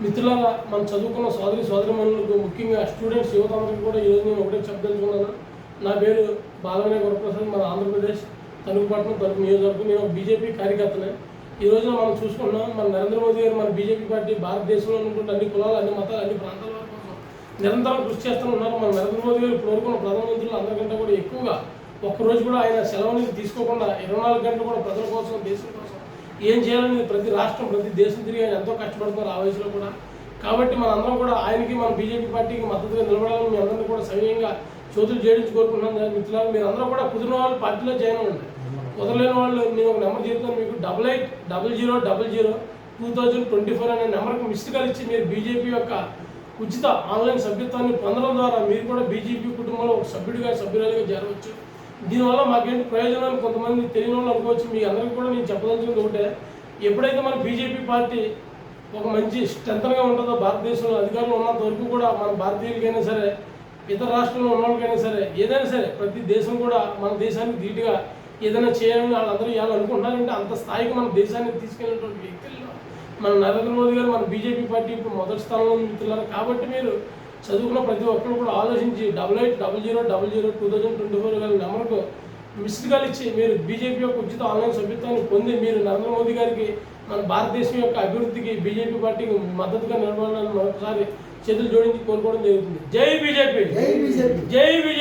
మిత్రులారా మనం చదువుకున్న సోదరి సోదరిమణులకు ముఖ్యంగా స్టూడెంట్స్ యువతందరికీ కూడా ఈరోజు నేను ఒకటే చెప్పదలుచుకున్నాను. నా పేరు బాలవనే గురప్రసాద్ మన ఆంధ్రప్రదేశ్ తణుకుపట్నం తణుకు నియోజకవర్గం. నేను బీజేపీ కార్యకర్తనే. ఈ రోజున మనం చూసుకున్నాం మన నరేంద్ర మోదీ గారు మన బీజేపీ పార్టీ భారతదేశంలో ఉన్నటువంటి అన్ని కులాలు అన్ని మతాలు అన్ని ప్రాంతాల కోసం నిరంతరం కృషి చేస్తూ ఉన్నారు. మన నరేంద్ర మోదీ గారు ఇప్పుడు వరకు ప్రధానమంత్రులు అందరికంటే కూడా ఎక్కువగా ఒక్కరోజు కూడా ఆయన సెలవుని తీసుకోకుండా ఇరవై నాలుగు గంటలు కూడా ప్రజల కోసం దేశం కోసం ఏం చేయాలని ప్రతి రాష్ట్రం ప్రతి దేశం తిరిగి ఆయన ఎంతో కష్టపడుతున్నారు ఆ వయసులో కూడా. కాబట్టి మన అందరం కూడా ఆయనకి మన బీజేపీ పార్టీకి మద్దతుగా నిలబడాలని మీ అందరినీ కూడా సవ్యంగా చోతులు జోడించి కోరుకుంటున్నాను మిత్రులారు. మీరు అందరూ కూడా కుదిరిన వాళ్ళు పార్టీలో జాయిన్ అవ్వండి. కుదరలేని వాళ్ళు నేను ఒక నెంబర్ చెప్తాను మీకు double eight double zero double zero two thousand twenty four అనే నెంబర్కి మిస్డ్ కాల్ ఇచ్చి మీరు బీజేపీ యొక్క ఉచిత ఆన్లైన్ సభ్యత్వాన్ని పొందడం ద్వారా మీరు కూడా బీజేపీ కుటుంబంలో ఒక సభ్యుడిగా సభ్యురాలుగా చేరవచ్చు దీనివల్ల మాకేంటి ప్రయోజనాలు? కొంతమంది తెలియని వాళ్ళు అనుకోవచ్చు మీ అందరికీ కూడా నేను చెప్పదలుచుకుంది ఒకటే. ఎప్పుడైతే మన బీజేపీ పార్టీ ఒక మంచి స్ట్రెంతన్గా ఉంటుందో భారతదేశంలో అధికారంలో ఉన్నంత వరకు కూడా మన భారతీయులకైనా సరే ఇతర రాష్ట్రంలో ఉన్న వాళ్ళకైనా సరే ఏదైనా సరే ప్రతి దేశం కూడా మన దేశానికి ధీటుగా ఏదైనా చేయాలని వాళ్ళందరూ ఇవ్వాలనుకుంటున్నారంటే అంత స్థాయికి మన దేశాన్ని తీసుకెళ్ళినటువంటి వ్యక్తుల్లో మన నరేంద్ర మోదీ గారు మన బీజేపీ పార్టీ ఇప్పుడు మొదటి స్థానంలో ఉంటున్నారు కాబట్టి మీరు చదువుకున్న ప్రతి ఒక్కరు కూడా ఆలోచించి double eight double zero double zero two thousand twenty four కానీ మిస్డ్ కాల్ ఇచ్చి మీరు బీజేపీ యొక్క ఉచిత ఆన్లైన్ సభ్యత్వాన్ని పొంది మీరు నరేంద్ర మోదీ గారికి మన భారతదేశం యొక్క అభివృద్ధికి బీజేపీ పార్టీకి మద్దతుగా నిలబడాలని మరొకసారి చేతులు జోడించి కోరుకోవడం జరుగుతుంది. జై బీజేపీ! జై బీజేపీ! జై బీజేపీ!